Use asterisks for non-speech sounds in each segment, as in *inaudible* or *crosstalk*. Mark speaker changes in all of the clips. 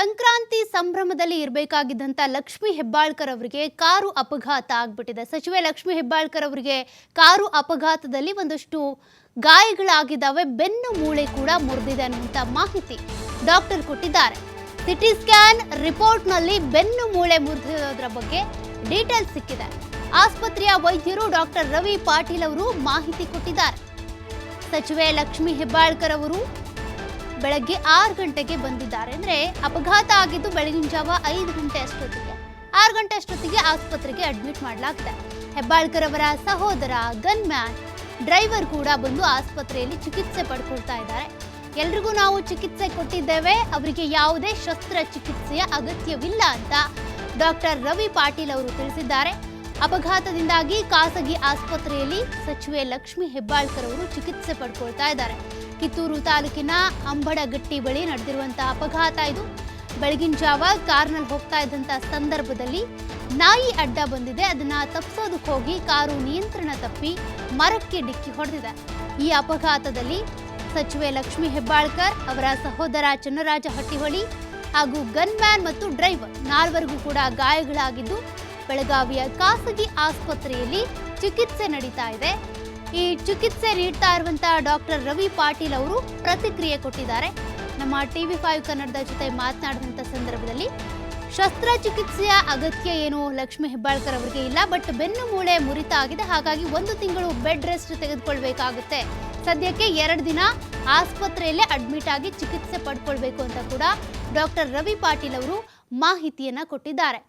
Speaker 1: ಸಂಕ್ರಾಂತಿ ಸಂಭ್ರಮದಲ್ಲಿ ಇರಬೇಕಾಗಿದ್ದಂಥ ಲಕ್ಷ್ಮಿ ಹೆಬ್ಬಾಳ್ಕರ್ ಅವರಿಗೆ ಕಾರು ಅಪಘಾತ ಆಗ್ಬಿಟ್ಟಿದೆ. ಸಚಿವೆ ಲಕ್ಷ್ಮಿ ಹೆಬ್ಬಾಳ್ಕರ್ ಅವರಿಗೆ ಕಾರು ಅಪಘಾತದಲ್ಲಿ ಒಂದಷ್ಟು ಗಾಯಗಳಾಗಿದ್ದಾವೆ. ಬೆನ್ನು ಮೂಳೆ ಕೂಡ ಮುರಿದಿದೆ ಅನ್ನುವಂಥ ಮಾಹಿತಿ ಡಾಕ್ಟರ್ ಕೊಟ್ಟಿದ್ದಾರೆ. ಸಿಟಿ ಸ್ಕ್ಯಾನ್ ರಿಪೋರ್ಟ್ನಲ್ಲಿ ಬೆನ್ನು ಮೂಳೆ ಮುರಿದಿರೋದ್ರ ಬಗ್ಗೆ ಡೀಟೇಲ್ಸ್ ಸಿಕ್ಕಿದೆ. ಆಸ್ಪತ್ರೆಯ ವೈದ್ಯರು ಡಾಕ್ಟರ್ ರವಿ ಪಾಟೀಲ್ ಅವರು ಮಾಹಿತಿ ಕೊಟ್ಟಿದ್ದಾರೆ. ಸಚಿವೆ ಲಕ್ಷ್ಮಿ ಹೆಬ್ಬಾಳ್ಕರ್ ಅವರು ಬೆಳಗ್ಗೆ ಆರು ಗಂಟೆಗೆ ಬಂದಿದ್ದಾರೆ. ಅಂದ್ರೆ ಅಪಘಾತ ಆಗಿದ್ದು ಬೆಳಗಿನ ಜಾವ ಐದು ಗಂಟೆ ಅಷ್ಟೊತ್ತಿಗೆ. ಆರು ಗಂಟೆ ಅಷ್ಟೊತ್ತಿಗೆ ಆಸ್ಪತ್ರೆಗೆ ಅಡ್ಮಿಟ್ ಮಾಡಲಾಗಿದೆ ಹೆಬ್ಬಾಳ್ಕರ್ ಅವರ ಸಹೋದರ ಗನ್ಮ್ಯಾನ್ ಡ್ರೈವರ್ ಕೂಡ ಬಂದು ಆಸ್ಪತ್ರೆಯಲ್ಲಿ ಚಿಕಿತ್ಸೆ ಪಡ್ಕೊಳ್ತಾ ಇದ್ದಾರೆ. ಎಲ್ರಿಗೂ ನಾವು ಚಿಕಿತ್ಸೆ ಕೊಟ್ಟಿದ್ದೇವೆ. ಅವರಿಗೆ ಯಾವುದೇ ಶಸ್ತ್ರಚಿಕಿತ್ಸೆಯ ಅಗತ್ಯವಿಲ್ಲ ಅಂತ ಡಾಕ್ಟರ್ ರವಿ ಪಾಟೀಲ್ ಅವರು ತಿಳಿಸಿದ್ದಾರೆ. ಅಪಘಾತದಿಂದಾಗಿ ಖಾಸಗಿ ಆಸ್ಪತ್ರೆಯಲ್ಲಿ ಸಚಿವೆ ಲಕ್ಷ್ಮಿ ಹೆಬ್ಬಾಳ್ಕರ್ ಅವರು ಚಿಕಿತ್ಸೆ ಪಡ್ಕೊಳ್ತಾ ಇದ್ದಾರೆ. ಕಿತ್ತೂರು ತಾಲೂಕಿನ ಅಂಬಡಗಟ್ಟಿ ಬಳಿ ನಡೆದಿರುವಂತಹ ಅಪಘಾತ ಇದು. ಬೆಳಗಿನ ಜಾವ ಕಾರ್ನಲ್ಲಿ ಹೋಗ್ತಾ ಇದ್ದಂಥ ಸಂದರ್ಭದಲ್ಲಿ ನಾಯಿ ಅಡ್ಡ ಬಂದಿದೆ. ಅದನ್ನ ತಪ್ಪಿಸೋದಕ್ಕೆ ಹೋಗಿ ಕಾರು ನಿಯಂತ್ರಣ ತಪ್ಪಿ ಮರಕ್ಕೆ ಡಿಕ್ಕಿ ಹೊಡೆದಿದೆ. ಈ ಅಪಘಾತದಲ್ಲಿ ಸಚಿವೆ ಲಕ್ಷ್ಮಿ ಹೆಬ್ಬಾಳ್ಕರ್ ಅವರ ಸಹೋದರ ಚನ್ನರಾಜ ಹಟ್ಟಿಹೊಳಿ ಹಾಗೂ ಗನ್ ಮ್ಯಾನ್ ಮತ್ತು ಡ್ರೈವರ್ ನಾಲ್ವರಿಗೂ ಕೂಡ ಗಾಯಗಳಾಗಿದ್ದು, ಬೆಳಗಾವಿಯ ಖಾಸಗಿ ಆಸ್ಪತ್ರೆಯಲ್ಲಿ ಚಿಕಿತ್ಸೆ ನಡೀತಾ ಇದೆ. ಈ ಚಿಕಿತ್ಸೆ ನೀಡ್ತಾ ಇರುವಂತಹ ಡಾಕ್ಟರ್ ರವಿ ಪಾಟೀಲ್ ಅವರು ಪ್ರತಿಕ್ರಿಯೆ ಕೊಟ್ಟಿದ್ದಾರೆ. ನಮ್ಮ ಟಿವಿ ಫೈವ್ ಕನ್ನಡದ ಜೊತೆ ಮಾತನಾಡಿದಂಥ ಸಂದರ್ಭದಲ್ಲಿ ಶಸ್ತ್ರಚಿಕಿತ್ಸೆಯ ಅಗತ್ಯ ಏನು? ಲಕ್ಷ್ಮಿ ಹೆಬ್ಬಾಳ್ಕರ್ ಅವರಿಗೆ ಇಲ್ಲ ಬಟ್ ಬೆನ್ನು ಮೂಳೆ ಮುರಿತ ಆಗಿದೆ. ಹಾಗಾಗಿ ಒಂದು ತಿಂಗಳು ಬೆಡ್ ರೆಸ್ಟ್ ತೆಗೆದುಕೊಳ್ಬೇಕಾಗುತ್ತೆ. ಸದ್ಯಕ್ಕೆ ಎರಡು ದಿನ ಆಸ್ಪತ್ರೆಯಲ್ಲೇ ಅಡ್ಮಿಟ್ ಆಗಿ ಚಿಕಿತ್ಸೆ ಪಡ್ಕೊಳ್ಬೇಕು ಅಂತ ಕೂಡ ಡಾಕ್ಟರ್ ರವಿ ಪಾಟೀಲ್ ಅವರು ಮಾಹಿತಿಯನ್ನ ಕೊಟ್ಟಿದ್ದಾರೆ.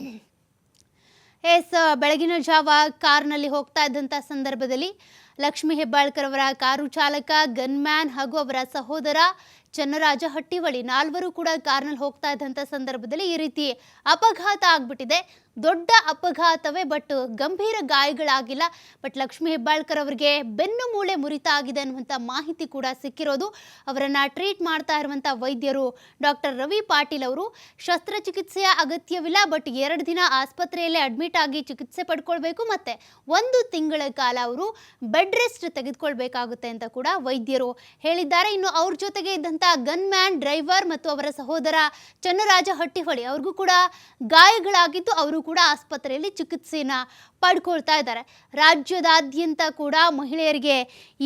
Speaker 1: *coughs* ಎಸ್ ಬೆಳಗಿನ ಜಾವ ಕಾರ್ನಲ್ಲಿ ಹೋಗ್ತಾ ಇದ್ದಂಥ ಸಂದರ್ಭದಲ್ಲಿ ಲಕ್ಷ್ಮಿ ಹೆಬ್ಬಾಳ್ಕರ್ ಅವರ ಕಾರು ಚಾಲಕ, ಗನ್ಮ್ಯಾನ್ ಹಾಗೂ ಅವರ ಸಹೋದರ ಚನ್ನರಾಜ ಹಟ್ಟಿವಳಿ ನಾಲ್ವರು ಕೂಡ ಕಾರ್ನಲ್ಲಿ ಹೋಗ್ತಾ ಇದ್ದಂಥ ಸಂದರ್ಭದಲ್ಲಿ ಈ ರೀತಿ ಅಪಘಾತ ಆಗ್ಬಿಟ್ಟಿದೆ. ದೊಡ್ಡ ಅಪಘಾತವೇ, ಬಟ್ ಗಂಭೀರ ಗಾಯಗಳಾಗಿಲ್ಲ. ಬಟ್ ಲಕ್ಷ್ಮಿ ಹೆಬ್ಬಾಳ್ಕರ್ ಅವರಿಗೆ ಬೆನ್ನು ಮೂಳೆ ಮುರಿತ ಆಗಿದೆ ಅನ್ನುವಂಥ ಮಾಹಿತಿ ಕೂಡ ಸಿಕ್ಕಿರೋದು. ಅವರನ್ನ ಟ್ರೀಟ್ ಮಾಡ್ತಾ ಇರುವಂಥ ವೈದ್ಯರು ಡಾಕ್ಟರ್ ರವಿ ಪಾಟೀಲ್ ಅವರು. ಶಸ್ತ್ರಚಿಕಿತ್ಸೆಯ ಅಗತ್ಯವಿಲ್ಲ, ಬಟ್ ಎರಡು ದಿನ ಆಸ್ಪತ್ರೆಯಲ್ಲೇ ಅಡ್ಮಿಟ್ ಆಗಿ ಚಿಕಿತ್ಸೆ ಪಡ್ಕೊಳ್ಬೇಕು ಮತ್ತೆ ಒಂದು ತಿಂಗಳ ಕಾಲ ಅವರು ಬೆಡ್ ರೆಸ್ಟ್ ತೆಗೆದುಕೊಳ್ಬೇಕಾಗುತ್ತೆ ಅಂತ ಕೂಡ ವೈದ್ಯರು ಹೇಳಿದ್ದಾರೆ. ಇನ್ನು ಅವ್ರ ಜೊತೆಗೆ ಇದ್ದಂಥ ಗನ್ ಮ್ಯಾನ್, ಡ್ರೈವರ್ ಮತ್ತು ಅವರ ಸಹೋದರ ಚನ್ನರಾಜ ಹಟ್ಟಿಹೊಳಿ, ಅವ್ರಿಗೂ ಕೂಡ ಗಾಯಗಳಾಗಿದ್ದು ಅವರು ಕೂಡ ಆಸ್ಪತ್ರೆಯಲ್ಲಿ ಚಿಕಿತ್ಸೆಯನ್ನು ಪಡ್ಕೊಳ್ತಾ ಇದ್ದಾರೆ. ರಾಜ್ಯದಾದ್ಯಂತ ಕೂಡ ಮಹಿಳೆಯರಿಗೆ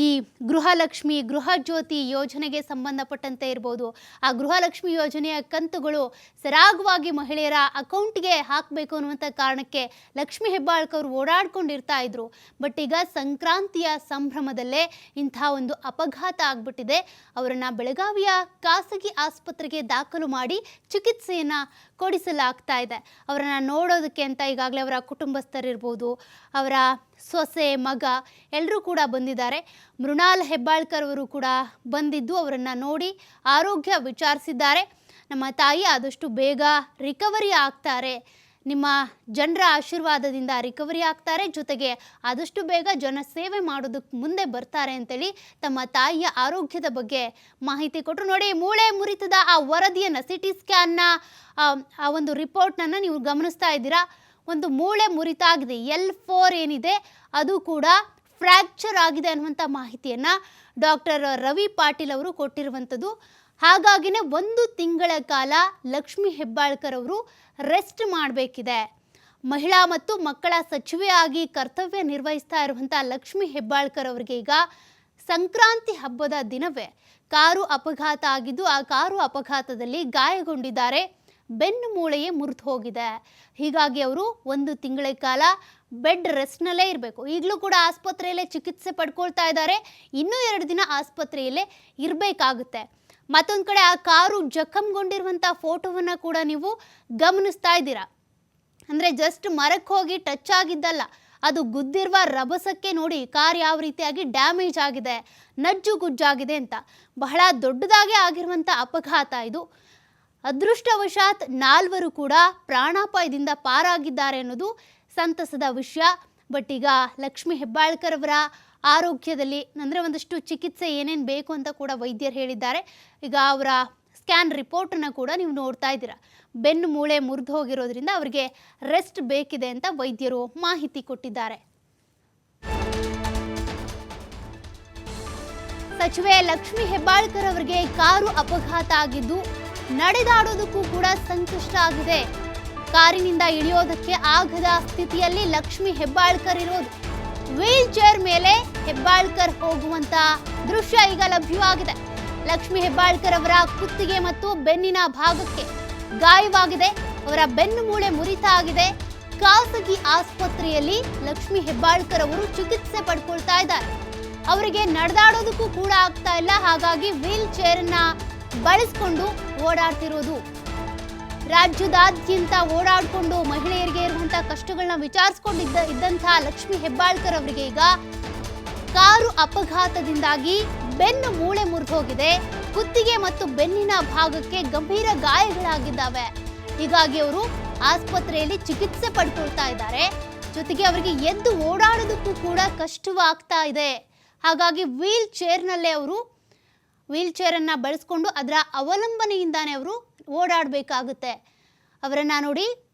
Speaker 1: ಈ ಗೃಹಲಕ್ಷ್ಮಿ ಗೃಹ ಜ್ಯೋತಿ ಯೋಜನೆಗೆ ಸಂಬಂಧಪಟ್ಟಂತೆ ಇರ್ಬೋದು. ಆ ಗೃಹಲಕ್ಷ್ಮಿ ಯೋಜನೆಯ ಕಂತುಗಳು ಸರಾಗವಾಗಿ ಮಹಿಳೆಯರ ಅಕೌಂಟ್ಗೆ ಹಾಕಬೇಕು ಅನ್ನುವಂಥ ಕಾರಣಕ್ಕೆ ಲಕ್ಷ್ಮಿ ಹೆಬ್ಬಾಳ್ಕರ್ ಓಡಾಡ್ಕೊಂಡಿರ್ತಾ ಇದ್ರು. ಬಟ್ ಈಗ ಸಂಕ್ರಾಂತಿಯ ಸಂಭ್ರಮದಲ್ಲೇ ಇಂಥ ಒಂದು ಅಪಘಾತ ಆಗ್ಬಿಟ್ಟಿದೆ. ಅವರನ್ನು ಬೆಳಗಾವಿಯ ಖಾಸಗಿ ಆಸ್ಪತ್ರೆಗೆ ದಾಖಲು ಮಾಡಿ ಚಿಕಿತ್ಸೆಯನ್ನ ಕೊಡಿಸಲಾಗ್ತಾ ಇದೆ. ಅವರನ್ನು ನೋಡೋದಕ್ಕೆ ಅಂತ ಈಗಾಗಲೇ ಅವರ ಕುಟುಂಬಸ್ಥರಿರ್ಬೋದು, ಅವರ ಸೊಸೆ, ಮಗ ಎಲ್ಲರೂ ಕೂಡ ಬಂದಿದ್ದಾರೆ. ಮೃಣಾಲ್ ಹೆಬ್ಬಾಳ್ಕರ್ ಅವರು ಕೂಡ ಬಂದಿದ್ದು ಅವರನ್ನು ನೋಡಿ ಆರೋಗ್ಯ ವಿಚಾರಿಸಿದ್ದಾರೆ. ನಮ್ಮ ತಾಯಿ ಆದಷ್ಟು ಬೇಗ ರಿಕವರಿ ಆಗ್ತಾರೆ. ನಿಮ್ಮ ಜನರ ಆಶೀರ್ವಾದದಿಂದ ರಿಕವರಿ ಆಗ್ತಾರೆ. ಜೊತೆಗೆ ಆದಷ್ಟು ಬೇಗ ಜನ ಸೇವೆ ಮಾಡೋದಕ್ಕೆ ಮುಂದೆ ಬರ್ತಾರೆ ಅಂತೇಳಿ ತಮ್ಮ ತಾಯಿಯ ಆರೋಗ್ಯದ ಬಗ್ಗೆ ಮಾಹಿತಿ ಕೊಟ್ಟರು ನೋಡಿ, ಮೂಳೆ ಮುರಿತದ ಆ ವರದಿಯನ್ನು ಸಿ ಟಿ ಸ್ಕ್ಯಾನ್ನ ಆ ಒಂದು ರಿಪೋರ್ಟ್ನನ್ನು ನೀವು ಗಮನಿಸ್ತಾ ಇದ್ದೀರಾ? ಒಂದು ಮೂಳೆ ಮುರಿತಾಗಿದೆ, ಎಲ್ ಫೋರ್ ಏನಿದೆ, ಅದು ಕೂಡ ಫ್ರ್ಯಾಕ್ಚರ್ ಆಗಿದೆ ಅನ್ನುವಂಥ ಮಾಹಿತಿಯನ್ನು ಡಾಕ್ಟರ್ ರವಿ ಪಾಟೀಲ್ ಅವರು ಕೊಟ್ಟಿರುವಂಥದ್ದು. ಹಾಗಾಗಿನೇ ಒಂದು ತಿಂಗಳ ಕಾಲ ಲಕ್ಷ್ಮಿ ಹೆಬ್ಬಾಳ್ಕರ್ ಅವರು ರೆಸ್ಟ್ ಮಾಡಬೇಕಿದೆ. ಮಹಿಳಾ ಮತ್ತು ಮಕ್ಕಳ ಸಚಿವೆಯಾಗಿ ಕರ್ತವ್ಯ ನಿರ್ವಹಿಸ್ತಾ ಇರುವಂಥ ಲಕ್ಷ್ಮಿ ಹೆಬ್ಬಾಳ್ಕರ್ ಅವರಿಗೆ ಈಗ ಸಂಕ್ರಾಂತಿ ಹಬ್ಬದ ದಿನವೇ. ಕಾರು ಅಪಘಾತ ಆಗಿದ್ದು ಆ ಕಾರು ಅಪಘಾತದಲ್ಲಿ ಗಾಯಗೊಂಡಿದ್ದಾರೆ. ಬೆನ್ನು ಮೂಳೆಯೇ ಮುರಿದು ಹೋಗಿದೆ. ಹೀಗಾಗಿ ಅವರು ಒಂದು ತಿಂಗಳ ಕಾಲ ಬೆಡ್ ರೆಸ್ಟ್ನಲ್ಲೇ ಇರಬೇಕು. ಈಗಲೂ ಕೂಡ ಆಸ್ಪತ್ರೆಯಲ್ಲೇ ಚಿಕಿತ್ಸೆ ಪಡ್ಕೊಳ್ತಾ ಇದ್ದಾರೆ. ಇನ್ನೂ ಎರಡು ದಿನ ಆಸ್ಪತ್ರೆಯಲ್ಲೇ ಇರಬೇಕಾಗುತ್ತೆ. ಮತ್ತೊಂದು ಕಡೆ ಆ ಕಾರು ಜಖಂಗೊಂಡಿರುವಂಥ ಫೋಟೋವನ್ನು ಕೂಡ ನೀವು ಗಮನಿಸ್ತಾ ಇದ್ದೀರಾ? ಅಂದರೆ ಜಸ್ಟ್ ಮರಕ್ಕೆ ಹೋಗಿ ಟಚ್ ಆಗಿದ್ದಲ್ಲ, ಅದು ಗುದ್ದಿರುವ ರಭಸಕ್ಕೆ ನೋಡಿ ಕಾರ್ ಯಾವ ರೀತಿಯಾಗಿ ಡ್ಯಾಮೇಜ್ ಆಗಿದೆ ನಜ್ಜು ಗುಜ್ಜಾಗಿದೆ ಅಂತ. ಬಹಳ ದೊಡ್ಡದಾಗಿ ಆಗಿರುವಂಥ ಅಪಘಾತ ಇದು. ಅದೃಷ್ಟವಶಾತ್ ನಾಲ್ವರು ಕೂಡ ಪ್ರಾಣಾಪಾಯದಿಂದ ಪಾರಾಗಿದ್ದಾರೆ ಅನ್ನೋದು ಸಂತಸದ ವಿಷಯ. ಬಟ್ ಈಗ ಲಕ್ಷ್ಮಿ ಹೆಬ್ಬಾಳ್ಕರ್ ಅವರ ಆರೋಗ್ಯದಲ್ಲಿ ಅಂದರೆ ಒಂದಷ್ಟು ಚಿಕಿತ್ಸೆ ಏನೇನು ಬೇಕು ಅಂತ ಕೂಡ ವೈದ್ಯರು ಹೇಳಿದ್ದಾರೆ. ಈಗ ಅವರ ಸ್ಕ್ಯಾನ್ ರಿಪೋರ್ಟನ್ನು ಕೂಡ ನೀವು ನೋಡ್ತಾ ಇದ್ದೀರಾ. ಬೆನ್ನು ಮೂಳೆ ಮುರಿದು ಹೋಗಿರೋದ್ರಿಂದ ಅವರಿಗೆ ರೆಸ್ಟ್ ಬೇಕಿದೆ ಅಂತ ವೈದ್ಯರು ಮಾಹಿತಿ ಕೊಟ್ಟಿದ್ದಾರೆ. ಸಚಿವೆ ಲಕ್ಷ್ಮಿ ಹೆಬ್ಬಾಳ್ಕರ್ ಅವರಿಗೆ ಕಾರು ಅಪಘಾತ ಆಗಿದ್ದು ನಡೆದಾಡೋದಕ್ಕೂ ಕೂಡ ಸಂಕಷ್ಟ ಆಗಿದೆ. ಕಾರಿನಿಂದ ಇಳಿಯೋದಕ್ಕೆ ಆಗದ ಸ್ಥಿತಿಯಲ್ಲಿ ಲಕ್ಷ್ಮಿ ಹೆಬ್ಬಾಳ್ಕರ್ ಇರೋದು ವೀಲ್ ಚೇರ್ ಮೇಲೆ ಹೆಬ್ಬಾಳ್ಕರ್ ಹೋಗುವಂತ ದೃಶ್ಯ ಈಗ ಲಭ್ಯವಾಗಿದೆ. ಲಕ್ಷ್ಮಿ ಹೆಬ್ಬಾಳ್ಕರ್ ಅವರ ಕುತ್ತಿಗೆ ಮತ್ತು ಬೆನ್ನಿನ ಭಾಗಕ್ಕೆ ಗಾಯವಾಗಿದೆ. ಅವರ ಬೆನ್ನು ಮೂಳೆ ಮುರಿತ ಆಗಿದೆ. ಖಾಸಗಿ ಆಸ್ಪತ್ರೆಯಲ್ಲಿ ಲಕ್ಷ್ಮಿ ಹೆಬ್ಬಾಳ್ಕರ್ ಅವರು ಚಿಕಿತ್ಸೆ ಪಡ್ಕೊಳ್ತಾ ಇದ್ದಾರೆ. ಅವರಿಗೆ ನಡೆದಾಡೋದಕ್ಕೂ ಕೂಡ ಆಗ್ತಾ ಇಲ್ಲ. ಹಾಗಾಗಿ ವೀಲ್ ಚೇರ್ನ ಬಳಸ್ಕೊಂಡು ಓಡಾಡ್ತಿರೋದು ರಾಜ್ಯದಾದ್ಯಂತ ಓಡಾಡಿಕೊಂಡು ಮಹಿಳೆಯರಿಗೆ ಇರುವಂತಹ ಕಷ್ಟಗಳನ್ನ ವಿಚಾರಿಸ್ಕೊಂಡಿದ್ದ ಇದ್ದಂತಹ ಲಕ್ಷ್ಮಿ ಹೆಬ್ಬಾಳ್ಕರ್ ಅವರಿಗೆ ಈಗ ಕಾರು ಅಪಘಾತದಿಂದಾಗಿ ಬೆನ್ನು ಮೂಳೆ ಮುರಿದೋಗಿದೆ. ಕುತ್ತಿಗೆ ಮತ್ತು ಬೆನ್ನಿನ ಭಾಗಕ್ಕೆ ಗಂಭೀರ ಗಾಯಗಳಾಗಿದ್ದಾವೆ. ಹೀಗಾಗಿ ಅವರು ಆಸ್ಪತ್ರೆಯಲ್ಲಿ ಚಿಕಿತ್ಸೆ ಪಡ್ಕೊಳ್ತಾ ಇದ್ದಾರೆ. ಜೊತೆಗೆ ಅವರಿಗೆ ಎದ್ದು ಓಡಾಡೋದಕ್ಕೂ ಕೂಡ ಕಷ್ಟವಾಗ್ತಾ ಇದೆ. ಹಾಗಾಗಿ ವೀಲ್ ಚೇರ್ನಲ್ಲೇ ಅವರು, ವೀಲ್ ಚೇರನ್ನು ಬಳಸ್ಕೊಂಡು ಅದರ ಅವಲಂಬನೆಯಿಂದಾನೇ ಅವರು ಓಡಾಡಬೇಕಾಗುತ್ತೆ. ಅವರನ್ನು ನೋಡಿ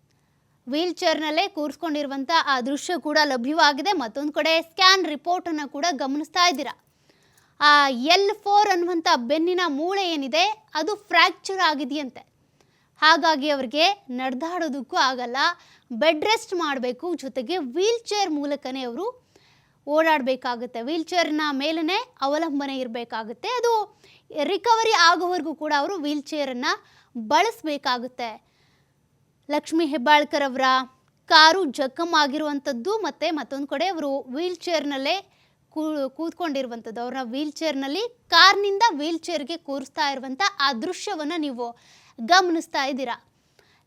Speaker 1: ವೀಲ್ ಚೇರ್ನಲ್ಲೇ ಕೂರಿಸ್ಕೊಂಡಿರುವಂಥ ಆ ದೃಶ್ಯ ಕೂಡ ಲಭ್ಯವಾಗಿದೆ. ಮತ್ತೊಂದು ಕಡೆ ಸ್ಕ್ಯಾನ್ ರಿಪೋರ್ಟನ್ನು ಕೂಡ ಗಮನಿಸ್ತಾ ಇದ್ದೀರಾ? ಆ ಎಲ್ ಫೋರ್ ಅನ್ನುವಂಥ ಬೆನ್ನಿನ ಮೂಳೆ ಏನಿದೆ, ಅದು ಫ್ರ್ಯಾಕ್ಚರ್ ಆಗಿದೆಯಂತೆ. ಹಾಗಾಗಿ ಅವರಿಗೆ ನಡೆದಾಡೋದಕ್ಕೂ ಆಗಲ್ಲ. ಬೆಡ್ ರೆಸ್ಟ್ ಮಾಡಬೇಕು. ಜೊತೆಗೆ ವೀಲ್ ಚೇರ್ ಮೂಲಕನೇ ಅವರು ಓಡಾಡಬೇಕಾಗುತ್ತೆ. ವೀಲ್ಚೇರ್ನ ಮೇಲೇ ಅವಲಂಬನೆ ಇರಬೇಕಾಗುತ್ತೆ. ಅದು ರಿಕವರಿ ಆಗೋವರೆಗೂ ಕೂಡ ಅವರು ವೀಲ್ಚೇರನ್ನು ಬಳಸಬೇಕಾಗುತ್ತೆ. ಲಕ್ಷ್ಮಿ ಹೆಬ್ಬಾಳ್ಕರ್ ಅವರ ಕಾರು ಜಖಮ್ ಆಗಿರುವಂಥದ್ದು ಮತ್ತು ಮತ್ತೊಂದು ಕಡೆ ಅವರು ವೀಲ್ಚೇರ್ನಲ್ಲೇ ಕೂ, ಕೂತ್ಕೊಂಡಿರುವಂಥದ್ದು. ಅವ್ರನ್ನ ವೀಲ್ಚೇರ್ನಲ್ಲಿ ಕಾರ್ನಿಂದ ವೀಲ್ ಚೇರ್ಗೆ ಕೂರಿಸ್ತಾ ಇರುವಂಥ ಆ ದೃಶ್ಯವನ್ನು ನೀವು ಗಮನಿಸ್ತಾ ಇದ್ದೀರಾ.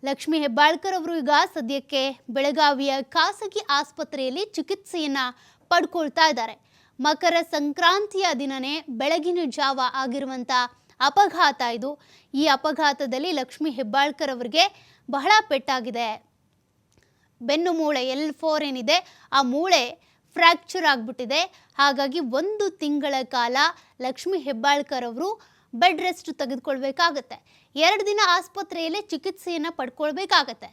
Speaker 1: ಲಕ್ಷ್ಮಿ ಹೆಬ್ಬಾಳ್ಕರ್ ಅವರು ಈಗ ಸದ್ಯಕ್ಕೆ ಬೆಳಗಾವಿಯ ಖಾಸಗಿ ಆಸ್ಪತ್ರೆಯಲ್ಲಿ ಚಿಕಿತ್ಸೆಯನ್ನು ಪಡ್ಕೊಳ್ತಾ ಇದ್ದಾರೆ. ಮಕರ ಸಂಕ್ರಾಂತಿಯ ದಿನನೇ ಬೆಳಗಿನ ಜಾವ ಆಗಿರುವಂಥ ಅಪಘಾತ ಇದು. ಈ ಅಪಘಾತದಲ್ಲಿ ಲಕ್ಷ್ಮಿ ಹೆಬ್ಬಾಳ್ಕರ್ ಅವರಿಗೆ ಬಹಳ ಪೆಟ್ಟಾಗಿದೆ. ಬೆನ್ನು ಮೂಳೆ ಎಲ್ ಫೋರ್ ಏನಿದೆ, ಆ ಮೂಳೆ ಫ್ರ್ಯಾಕ್ಚರ್ ಆಗಿಬಿಟ್ಟಿದೆ. ಹಾಗಾಗಿ ಒಂದು ತಿಂಗಳ ಕಾಲ ಲಕ್ಷ್ಮಿ ಹೆಬ್ಬಾಳ್ಕರ್ ಅವರು ಬೆಡ್ ರೆಸ್ಟ್ ತೆಗೆದುಕೊಳ್ಬೇಕಾಗತ್ತೆ. ಎರಡು ದಿನ ಆಸ್ಪತ್ರೆಯಲ್ಲೇ ಚಿಕಿತ್ಸೆಯನ್ನು ಪಡ್ಕೊಳ್ಬೇಕಾಗತ್ತೆ.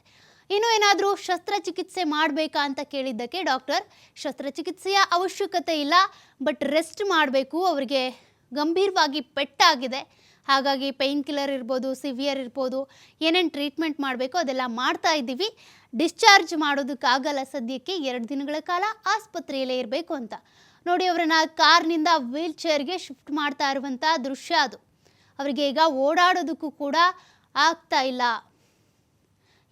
Speaker 1: ಇನ್ನು ಏನಾದರೂ ಶಸ್ತ್ರಚಿಕಿತ್ಸೆ ಮಾಡಬೇಕಾ ಅಂತ ಕೇಳಿದ್ದಕ್ಕೆ ಡಾಕ್ಟರ್, ಶಸ್ತ್ರಚಿಕಿತ್ಸೆಯ ಅವಶ್ಯಕತೆ ಇಲ್ಲ, ಬಟ್ ರೆಸ್ಟ್ ಮಾಡಬೇಕು, ಅವರಿಗೆ ಗಂಭೀರವಾಗಿ ಪೆಟ್ಟಾಗಿದೆ. ಹಾಗಾಗಿ ಪೈನ್ ಕಿಲ್ಲರ್ ಇರ್ಬೋದು, ಸಿವಿಯರ್ ಇರ್ಬೋದು, ಏನೇನು ಟ್ರೀಟ್ಮೆಂಟ್ ಮಾಡಬೇಕು ಅದೆಲ್ಲ ಮಾಡ್ತಾ ಇದ್ದೀವಿ. ಡಿಸ್ಚಾರ್ಜ್ ಮಾಡೋದಕ್ಕಾಗಲ್ಲ ಸದ್ಯಕ್ಕೆ, ಎರಡು ದಿನಗಳ ಕಾಲ ಆಸ್ಪತ್ರೆಯಲ್ಲೇ ಇರಬೇಕು ಅಂತ. ನೋಡಿ, ಅವರನ್ನು ಕಾರ್ನಿಂದ ವೀಲ್ ಚೇರ್ಗೆ ಶಿಫ್ಟ್ ಮಾಡ್ತಾ ಇರುವಂಥ ದೃಶ್ಯ ಅದು. ಅವರಿಗೆ ಈಗ ಓಡಾಡೋದಕ್ಕೂ ಕೂಡ ಆಗ್ತಾ ಇಲ್ಲ.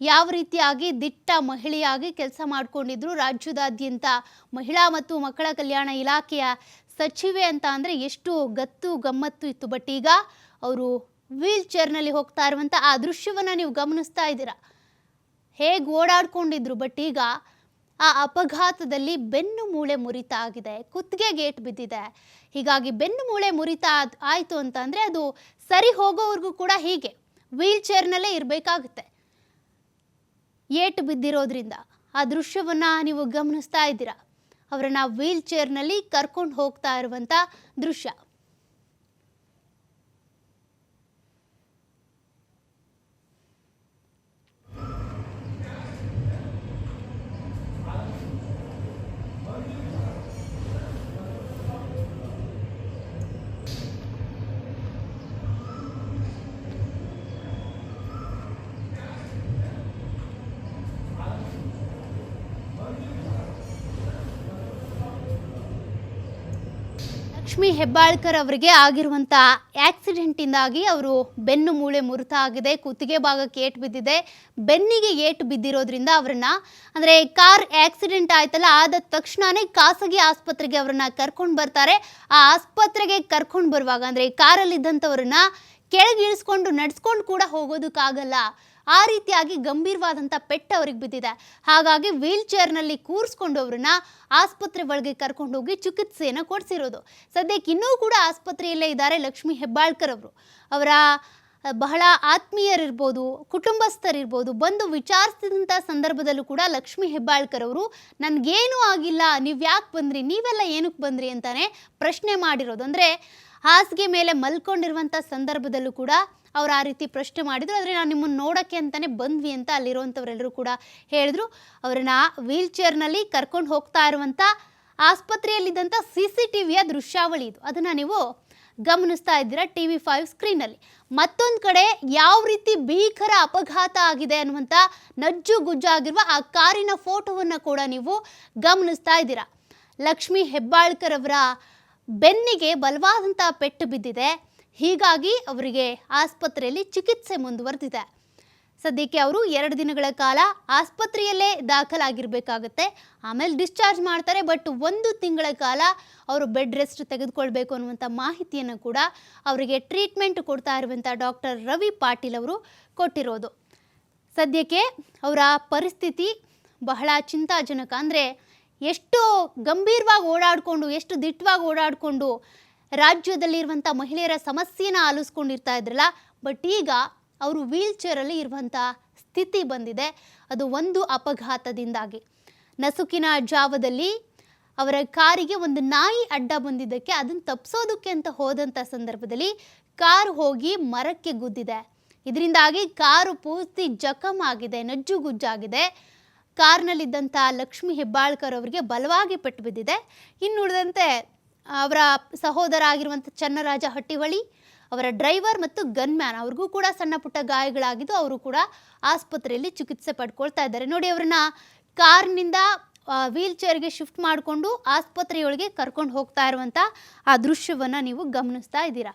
Speaker 1: ಯಾವ ರೀತಿಯಾಗಿ ದಿಟ್ಟ ಮಹಿಳೆಯಾಗಿ ಕೆಲಸ ಮಾಡಿಕೊಂಡಿದ್ರು ರಾಜ್ಯದಾದ್ಯಂತ ಮಹಿಳಾ ಮತ್ತು ಮಕ್ಕಳ ಕಲ್ಯಾಣ ಇಲಾಖೆಯ ಸಚಿವೆ ಅಂತ ಅಂದರೆ ಎಷ್ಟು ಗತ್ತು ಗಮ್ಮತ್ತು ಇತ್ತು. ಬಟ್ ಈಗ ಅವರು ವೀಲ್ ಚೇರ್ನಲ್ಲಿ ಹೋಗ್ತಾ ಇರುವಂಥ ಆ ದೃಶ್ಯವನ್ನು ನೀವು ಗಮನಿಸ್ತಾ ಇದ್ದೀರಾ? ಹೇಗೆ ಓಡಾಡ್ಕೊಂಡಿದ್ರು? ಬಟ್ ಈಗ ಆ ಅಪಘಾತದಲ್ಲಿ ಬೆನ್ನು ಮೂಳೆ ಮುರಿತ ಆಗಿದೆ. ಕುತ್ತಿಗೆ ಗೇಟ್ ಬಿದ್ದಿದೆ. ಹೀಗಾಗಿ ಬೆನ್ನು ಮೂಳೆ ಮುರಿತ ಆಯಿತು ಆಯ್ತು ಅಂತ ಅಂದರೆ ಅದು ಸರಿ ಹೋಗೋವರೆಗೂ ಕೂಡ ಹೀಗೆ. ವೀಲ್ ಚೇರ್ನಲ್ಲೇ ಇರಬೇಕಾಗುತ್ತೆ. ಏಟು ಬಿದ್ದಿರೋದ್ರಿಂದ ಆ ದೃಶ್ಯವನ್ನು ನೀವು ಗಮನಿಸ್ತಾ ಇದ್ದೀರಾ. ಅವರನ್ನು ವೀಲ್ ಚೇರ್ನಲ್ಲಿ ಕರ್ಕೊಂಡು ಹೋಗ್ತಾ ಇರುವಂಥ ದೃಶ್ಯ. ಲಕ್ಷ್ಮಿ ಹೆಬ್ಬಾಳ್ಕರ್ ಅವರಿಗೆ ಆಗಿರುವಂಥ ಆಕ್ಸಿಡೆಂಟಿಂದಾಗಿ ಅವರು ಬೆನ್ನು ಮೂಳೆ ಮುರಿತ ಆಗಿದೆ ಕುತ್ತಿಗೆ ಭಾಗಕ್ಕೆ ಏಟು ಬಿದ್ದಿದೆ. ಬೆನ್ನಿಗೆ ಏಟು ಬಿದ್ದಿರೋದ್ರಿಂದ ಅವರನ್ನ, ಅಂದರೆ ಕಾರ್ ಆಕ್ಸಿಡೆಂಟ್ ಆಯ್ತಲ್ಲ, ಆದ ತಕ್ಷಣನೇ ಖಾಸಗಿ ಆಸ್ಪತ್ರೆಗೆ ಅವರನ್ನ ಕರ್ಕೊಂಡು ಬರ್ತಾರೆ. ಆ ಆಸ್ಪತ್ರೆಗೆ ಕರ್ಕೊಂಡು ಬರುವಾಗ, ಅಂದರೆ ಕಾರಲ್ಲಿದ್ದಂಥವ್ರನ್ನ ಕೆಳಗೆ ಇಳಿಸ್ಕೊಂಡು ನಡ್ಸ್ಕೊಂಡು ಕೂಡ ಹೋಗೋದಕ್ಕಾಗಲ್ಲ. ಆ ರೀತಿಯಾಗಿ ಗಂಭೀರವಾದಂಥ ಪೆಟ್ಟು ಅವ್ರಿಗೆ ಬಿದ್ದಿದೆ. ಹಾಗಾಗಿ ವೀಲ್ ಚೇರ್ನಲ್ಲಿ ಕೂರಿಸ್ಕೊಂಡು ಅವ್ರನ್ನ ಆಸ್ಪತ್ರೆ ಒಳಗೆ ಕರ್ಕೊಂಡೋಗಿ ಚಿಕಿತ್ಸೆಯನ್ನು ಕೊಡಿಸಿರೋದು. ಸದ್ಯಕ್ಕೆ ಇನ್ನೂ ಕೂಡ ಆಸ್ಪತ್ರೆಯಲ್ಲೇ ಇದ್ದಾರೆ ಲಕ್ಷ್ಮಿ ಹೆಬ್ಬಾಳ್ಕರ್ ಅವರು. ಅವರ ಬಹಳ ಆತ್ಮೀಯರಿರ್ಬೋದು, ಕುಟುಂಬಸ್ಥರಿರ್ಬೋದು, ಬಂದು ವಿಚಾರಿಸಿದಂಥ ಸಂದರ್ಭದಲ್ಲೂ ಕೂಡ ಲಕ್ಷ್ಮಿ ಹೆಬ್ಬಾಳ್ಕರ್ ಅವರು, ನನಗೇನೂ ಆಗಿಲ್ಲ ನೀವು ಯಾಕೆ ಬಂದ್ರಿ, ನೀವೆಲ್ಲ ಏನಕ್ಕೆ ಬಂದ್ರಿ ಅಂತಾನೆ ಪ್ರಶ್ನೆ ಮಾಡಿರೋದು. ಅಂದರೆ ಹಾಸಿಗೆ ಮೇಲೆ ಮಲ್ಕೊಂಡಿರುವಂಥ ಸಂದರ್ಭದಲ್ಲೂ ಕೂಡ ಅವ್ರು ಆ ರೀತಿ ಪ್ರಶ್ನೆ ಮಾಡಿದ್ರು. ಆದರೆ ನಾನು ನಿಮ್ಮನ್ನು ನೋಡೋಕ್ಕೆ ಅಂತಲೇ ಬಂದ್ವಿ ಅಂತ ಅಲ್ಲಿರುವಂಥವರೆಲ್ಲರೂ ಕೂಡ ಹೇಳಿದ್ರು. ಅವರನ್ನ ವೀಲ್ ಚೇರ್ನಲ್ಲಿ ಕರ್ಕೊಂಡು ಹೋಗ್ತಾ ಇರುವಂಥ ಆಸ್ಪತ್ರೆಯಲ್ಲಿದ್ದಂಥ ಸಿ ಸಿ ಟಿ ವಿಯ ದೃಶ್ಯಾವಳಿ ಇದು. ಅದನ್ನು ನೀವು ಗಮನಿಸ್ತಾ ಇದ್ದೀರಾ ಟಿ ವಿ ಫೈವ್ ಸ್ಕ್ರೀನಲ್ಲಿ ಮತ್ತೊಂದು ಕಡೆ ಯಾವ ರೀತಿ ಭೀಕರ ಅಪಘಾತ ಆಗಿದೆ ಅನ್ನುವಂಥ ನಜ್ಜು ಗುಜ್ಜಾಗಿರುವ ಆ ಕಾರಿನ ಫೋಟೋವನ್ನು ಕೂಡ ನೀವು ಗಮನಿಸ್ತಾ ಇದ್ದೀರಾ. ಲಕ್ಷ್ಮಿ ಹೆಬ್ಬಾಳ್ಕರ್ ಅವರ ಬೆನ್ನಿಗೆ ಬಲವಾದಂಥ ಪೆಟ್ಟು ಬಿದ್ದಿದೆ. ಹೀಗಾಗಿ ಅವರಿಗೆ ಆಸ್ಪತ್ರೆಯಲ್ಲಿ ಚಿಕಿತ್ಸೆ ಮುಂದುವರೆದಿದೆ. ಸದ್ಯಕ್ಕೆ ಅವರು ಎರಡು ದಿನಗಳ ಕಾಲ ಆಸ್ಪತ್ರೆಯಲ್ಲೇ ದಾಖಲಾಗಿರಬೇಕಾಗತ್ತೆ. ಆಮೇಲೆ ಡಿಸ್ಚಾರ್ಜ್ ಮಾಡ್ತಾರೆ, ಬಟ್ ಒಂದು ತಿಂಗಳ ಕಾಲ ಅವರು ಬೆಡ್ ರೆಸ್ಟ್ ತೆಗೆದುಕೊಳ್ಬೇಕು ಅನ್ನುವಂಥ ಮಾಹಿತಿಯನ್ನು ಕೂಡ ಅವರಿಗೆ ಟ್ರೀಟ್ಮೆಂಟ್ ಕೊಡ್ತಾ ಇರುವಂಥ ಡಾಕ್ಟರ್ ರವಿ ಪಾಟೀಲ್ ಅವರು ಕೊಟ್ಟಿರೋದು. ಸದ್ಯಕ್ಕೆ ಅವರ ಪರಿಸ್ಥಿತಿ ಬಹಳ ಚಿಂತಾಜನಕ. ಅಂದರೆ ಎಷ್ಟು ಗಂಭೀರವಾಗಿ ಓಡಾಡಿಕೊಂಡು, ಎಷ್ಟು ದಿಟ್ಟವಾಗಿ ಓಡಾಡಿಕೊಂಡು ರಾಜ್ಯದಲ್ಲಿರುವಂಥ ಮಹಿಳೆಯರ ಸಮಸ್ಯೆನ ಆಲಿಸ್ಕೊಂಡಿರ್ತಾ ಇದ್ರಲ್ಲ, ಬಟ್ ಈಗ ಅವರು ವೀಲ್ ಚೇರಲ್ಲಿ ಇರುವಂಥ ಸ್ಥಿತಿ ಬಂದಿದೆ. ಅದು ಒಂದು ಅಪಘಾತದಿಂದಾಗಿ. ನಸುಕಿನ ಜಾವದಲ್ಲಿ ಅವರ ಕಾರಿಗೆ ಒಂದು ನಾಯಿ ಅಡ್ಡ ಬಂದಿದ್ದಕ್ಕೆ, ಅದನ್ನು ತಪ್ಪಿಸೋದಕ್ಕೆ ಅಂತ ಹೋದಂಥ ಸಂದರ್ಭದಲ್ಲಿ ಕಾರ್ ಹೋಗಿ ಮರಕ್ಕೆ ಗುದ್ದಿದೆ. ಇದರಿಂದಾಗಿ ಕಾರು ಪೂರ್ತಿ ಜಖಮ್ ಆಗಿದೆ, ನಜ್ಜುಗುಜ್ಜಾಗಿದೆ. ಕಾರ್ನಲ್ಲಿದ್ದಂಥ ಲಕ್ಷ್ಮಿ ಹೆಬ್ಬಾಳ್ಕರ್ ಅವರಿಗೆ ಬಲವಾಗಿ ಪೆಟ್ಟು ಬಿದ್ದಿದೆ. ಇನ್ನುಳಿದಂತೆ ಅವರ ಸಹೋದರ ಆಗಿರುವಂಥ ಚನ್ನರಾಜ ಹಟ್ಟಿವಳಿ ಅವರ ಡ್ರೈವರ್ ಮತ್ತು ಗನ್ಮ್ಯಾನ್, ಅವ್ರಿಗೂ ಕೂಡ ಸಣ್ಣ ಪುಟ್ಟ ಗಾಯಗಳಾಗಿದ್ದು ಅವರು ಕೂಡ ಆಸ್ಪತ್ರೆಯಲ್ಲಿ ಚಿಕಿತ್ಸೆ ಪಡ್ಕೊಳ್ತಾ ಇದ್ದಾರೆ. ನೋಡಿ, ಅವ್ರನ್ನ ಕಾರ್ನಿಂದ ವೀಲ್ ಚೇರ್ಗೆ ಶಿಫ್ಟ್ ಮಾಡಿಕೊಂಡು ಆಸ್ಪತ್ರೆಯೊಳಗೆ ಕರ್ಕೊಂಡು ಹೋಗ್ತಾ ಇರುವಂಥ ಆ ದೃಶ್ಯವನ್ನು ನೀವು ಗಮನಿಸ್ತಾ ಇದ್ದೀರಾ?